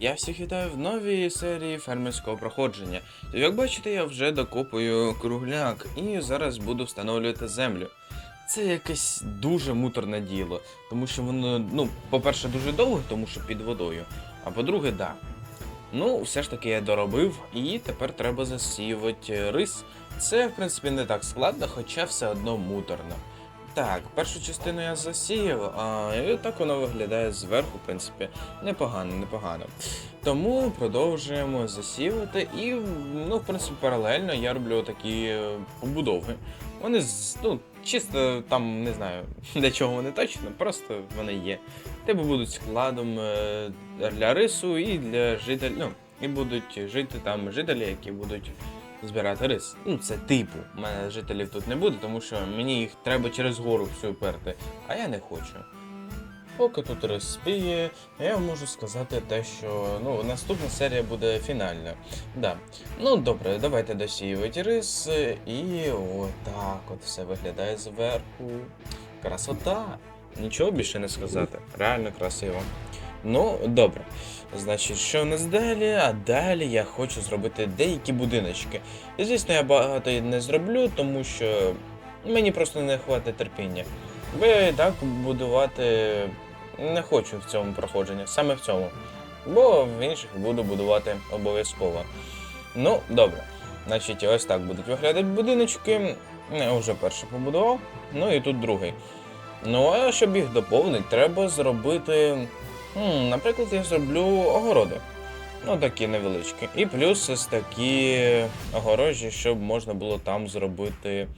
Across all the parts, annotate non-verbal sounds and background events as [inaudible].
Я всіх вітаю в новій серії фермерського проходження. Як бачите, я вже докопую кругляк і зараз буду встановлювати землю. Це якесь дуже муторне діло, тому що воно, ну, по-перше, дуже довго, тому що під водою. А по-друге, да. Ну, все ж таки я доробив, і тепер треба засіювати рис. Це, в принципі, не так складно, хоча все одно муторно. Так, першу частину я засіяв, а і так воно виглядає зверху, в принципі, непогано, непогано. Тому продовжуємо засіювати і, ну, в принципі, паралельно я роблю такі е, побудови. Вони ну, чисто там не знаю [laughs] для чого вони точно, просто вони є. Типу будуть складом е, для рису і для жителів. Ну, і будуть жити там жителі, які будуть збирати рис. Ну, це типу. У мене жителів тут не буде, тому що мені їх треба через гору всю перти, а я не хочу. Поки тут рис спіє, я можу сказати те, що ну, наступна серія буде фінальна. Да. Ну добре, давайте досіювати рис, і отак от все виглядає зверху. Красота! Нічого більше не сказати. Реально красиво. Ну, добре. Значить, що в нас далі? А далі я хочу зробити деякі будиночки. І звісно, я багато не зроблю, тому що мені просто не хватить терпіння. Бо я і так будувати не хочу в цьому проходженні, саме в цьому. Бо в інших буду будувати обов'язково. Ну, добре. Значить, ось так будуть виглядати будиночки. Я вже перший побудував, ну і тут другий. Ну, а щоб їх доповнити, треба зробити. Наприклад, я зроблю огороди. Ну, такі невеличкі. І плюс ось такі огорожі, щоб можна було там зробити.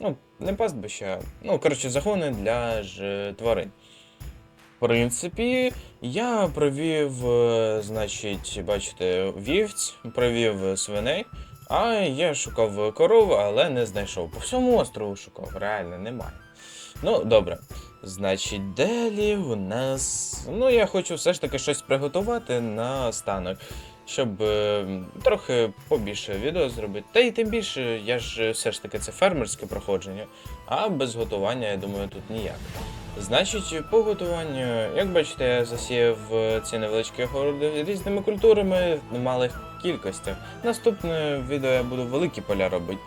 Ну, не пастбища, ну, коротше, загони для ж тварин. В принципі, я провів, е, значить, бачите, вівць, провів свиней, а я шукав корову, але не знайшов. По всьому острову шукав, реально немає. Ну, добре. Значить, далі у нас. Ну, я хочу все ж таки щось приготувати на останок, щоб е, трохи побільше відео зробити. Та й тим більше, я ж е, все ж таки це фермерське проходження, а без готування, я думаю, тут ніяк. Значить, по готуванню, як бачите, я засіяв е, ці невеличкі огороди різними культурами в малих кількостях. Наступне відео я буду великі поля робити.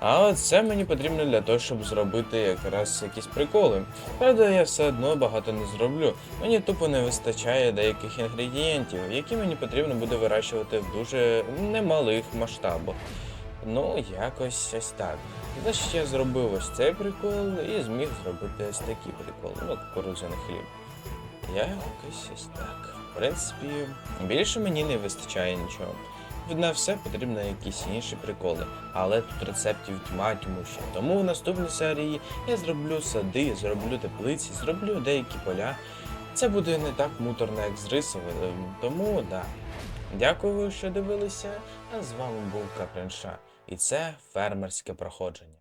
А от це мені потрібно для того, щоб зробити якраз якісь приколи. Правда, я все одно багато не зроблю. Мені тупо не вистачає деяких інгредієнтів, які мені потрібно буде вирощувати в дуже немалих масштабах. Ну, якось ось так. Значить, я зробив ось цей прикол і зміг зробити ось такий прикол. Ну, кукурудзяний хліб. Якось ось так. В принципі, більше мені не вистачає нічого. На все потрібно якісь інші приколи, але тут рецептів тьма тьмуща. Тому в наступній серії я зроблю сади, зроблю теплиці, зроблю деякі поля. Це буде не так муторно, як з рисовим, тому да. Дякую, що дивилися. А з вами був Капринша. І це фермерське проходження.